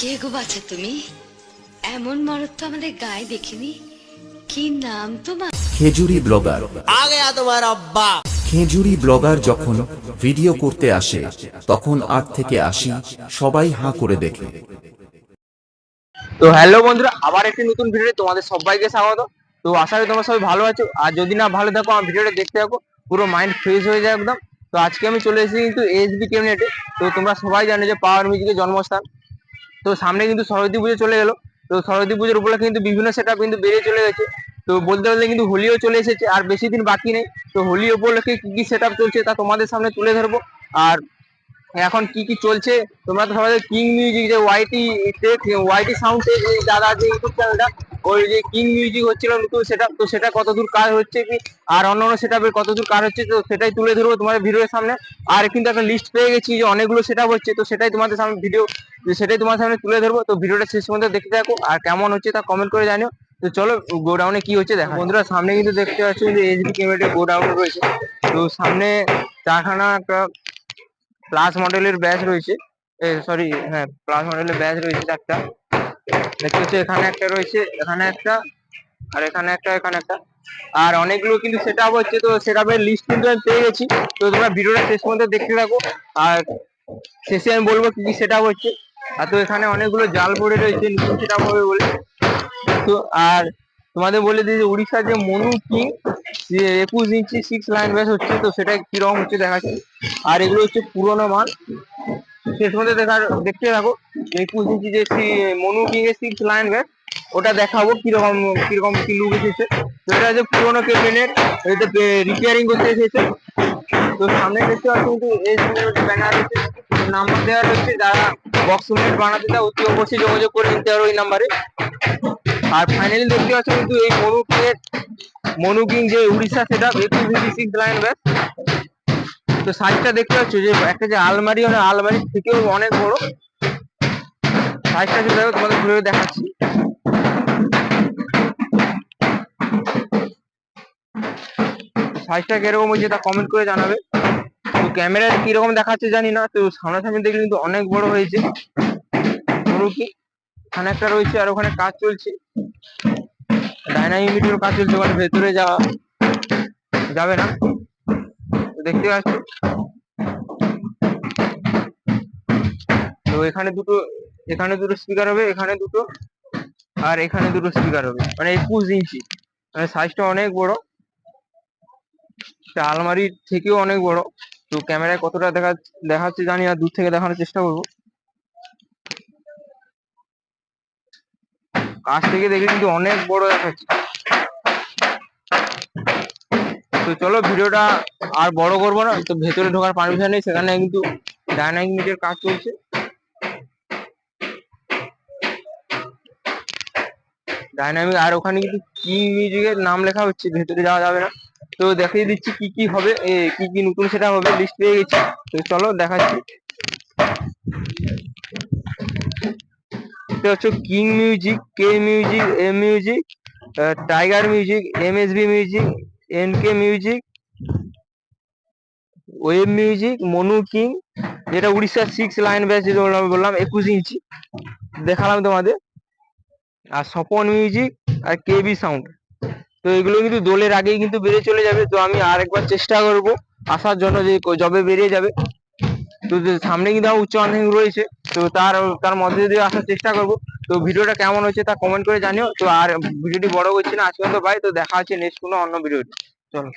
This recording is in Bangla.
কে গো বাছা তুমি? এমন মরদ তো আমাদের গায়ে দেখিনি। কি নাম তোমার? খেজুরি ব্লগার। আ গয়া তোমার আব্বা। খেজুরি ব্লগার যখন ভিডিও করতে আসে তখন আট থেকে আসি সবাই হাঁ করে দেখে। তো হ্যালো বন্ধুরা আবার একটি নতুন ভিডিওতে তোমাদের সবাইকে স্বাগত। তো আশা করি তোমরা সবাই ভালো আছো। আর যদি না ভালো থাকো আমার ভিডিওটা দেখতে থাকো পুরো মাইন্ড ফ্রেশ হয়ে যায় একদম। তো আজকে আমি চলে এসেছি কিন্তু এসবি কেমনেটে তো তোমরা সবাই জানো যে পাওয়ার মিউজিকের জন্মস্থান। তো সামনে কিন্তু সরস্বতী পুজো চলে গেল। তো সরস্বতী পুজোর উপলক্ষে কিন্তু বিভিন্ন সেট কিন্তু বেড়ে চলে গেছে। তো বলতে বলতে কিন্তু হোলিও চলে এসেছে, আর বেশি দিন বাকি নেই। তো হোলি উপলক্ষে কি কি সেট চলছে তা তোমাদের সামনে তুলে ধরবো। আর এখন কি কি চলছে, তোমরা তো সবাই কিং মিউজিক যে ওয়াইটি ওয়াইটি সাউন্ড দাদা যে ইউটিউব চ্যানেলটা ওই যে কিং মিউজিক হচ্ছিল নতুন, সেটা, তো সেটা কতদূর কাজ হচ্ছে কি? আর অন্য অন্য সেটআপের কতদূর কাজ হচ্ছে, তো সেটাই তুলে ধরবো তোমাদের ভিডিওর সামনে। আর কিন্তু একটা লিস্ট পেয়ে গেছি যে অনেকগুলো সেটআপ হচ্ছে, তো সেটাই তোমাদের সামনে ভিডিও সেটাই তোমাদের সামনে তুলে ধরবো। তো ভিডিওটা শেষ পর্যন্ত দেখতে থাকো, আর কেমন হচ্ছে তা কমেন্ট করে জানিও। তো চলো, গোডাউনে কি হচ্ছে দেখো বন্ধুরা, সামনে কিন্তু দেখতে পাচ্ছ যে এইচডি ক্যামেরা গোডাউন রয়েছে। তো সামনে চারখানা একটা প্লাস মডেলের ব্যাচ রয়েছে। সরি হ্যাঁ প্লাস মডেলের ব্যাচ রয়েছে চারটা। দেখতে হচ্ছে এখানে একটা রয়েছে, এখানে একটা, আর এখানে একটা এখানে একটা। আর অনেকগুলো কিন্তু সেট আপ হচ্ছে, তো সেট আপের লিস্ট কিন্তু আমি পেয়ে গেছি। তো তোমরা ভিডিওটা শেষ পর্যন্ত দেখতে থাকো। আর শেষে আমি বলব কি কি সেট আপ হচ্ছে। আর তো এখানে অনেকগুলো জাল পড়ে রয়েছে, নতুন সেট আপ হবে বলে। তো আর তোমাদের বলে দিই যে উড়িষ্যার যে মনু কিং একুশ ইঞ্চি সিক্স লাইন ব্যাস হচ্ছে, তো সেটা কীরকম হচ্ছে দেখাচ্ছি। আর এগুলো হচ্ছে পুরোনো মাল। শেষ মধ্যে দেখার, দেখতে থাকো। একুশ ইঞ্চি যে মনু কিং এর সিক্স লাইন ব্যাস ওটা দেখাবো কীরকম কীরকম কি লুক এসেছে। তো হচ্ছে পুরোনো ক্যাবিনেট এটা রিপেয়ারিং করতে এসেছে। তো সামনে দেখতে পাচ্ছি কিন্তু এই ব্যানার রয়েছে নাম্বার দেওয়া রয়েছে, যারা বক্স ইউনিট বানাতে চায় অতি অবশ্যই যোগাযোগ করে নিতে পারো এই নাম্বারে আর ফাইনালি দেখতে পাচ্ছ কিন্তু এই মনু কিং এর, মনু কিং যে উড়িষ্যা সেটা একুশ ইঞ্চি সিক্স লাইন ব্যাস তো সাইজটা দেখতে পাচ্ছ যে, একটা যে আলমারি মানে আলমারির থেকেও অনেক বড়। সাইজটা যদি দেখো তোমাদের ঘুরে দেখাচ্ছি। সাইজটা কীরকম হয়েছে তা কমেন্ট করে জানাবে। তো ক্যামেরায় কীরকম দেখাচ্ছে জানি না, তো সামনাসামনি দেখলে কিন্তু অনেক বড় হয়েছে। মনু কি, এখানে একটা রয়েছে আর ওখানে কাজ চলছে। ডাইনামিক কাজ চলছে ওখানে ভেতরে যাওয়া যাবে না। দেখতে পাচ্ছ? তো এখানে দুটো এখানে দুটো স্পিকার হবে, এখানে দুটো, আর এখানে দুটো স্পিকার হবে। মানে একুশ ইঞ্চি মানে সাইজটা অনেক বড়। আলমারির থেকেও অনেক বড়। তো ক্যামেরায় কতটা দেখা, দেখাচ্ছে জানি না, দূর থেকে দেখানোর চেষ্টা করব। কাছ থেকে দেখলে কিন্তু অনেক বড় দেখাচ্ছে। তো চলো ভিডিওটা আর বড় করব না, তো ভেতরে ঢোকার পারমিশন নেই, সেখানে কিন্তু ডাইনামিক মিটের কাজ চলছে ডাইনামিক আর ওখানে কিন্তু কি মিউজিকের নাম লেখা হচ্ছে, ভেতরে যাওয়া যাবে না। তো দেখিয়ে দিচ্ছি কি কি হবে কি কি নতুন সেটা হবে লিস্ট পেয়ে গেছি। তো চলো দেখাচ্ছি। এটা হচ্ছে king music K music M music tiger music MSB music NK music web music Monu king যেটা উড়িষ্যার সিক্স লাইন ব্যাচ যেটা বললাম একুশ ইঞ্চি দেখালাম তোমাদের। আর স্বপন মিউজিক আর কেবি সাউন্ড তো এগুলো কিন্তু দোলের আগেই কিন্তু বেরিয়ে চলে যাবে। তো আমি আরেকবার চেষ্টা করব। আসার জন্য যে যবে বেরিয়ে যাবে। তো সামনে কিন্তু আমার উচ্চ মাধ্যমিক রয়েছে। তো তার তার মধ্যে দিয়ে আসার চেষ্টা করব। তো ভিডিওটা কেমন হচ্ছে তা কমেন্ট করে জানিও। তো আর ভিডিওটি বড় করছি না। আজকে তো ভাই, তো দেখা হচ্ছে নেক্সট কোনো অন্য ভিডিওতে চলো।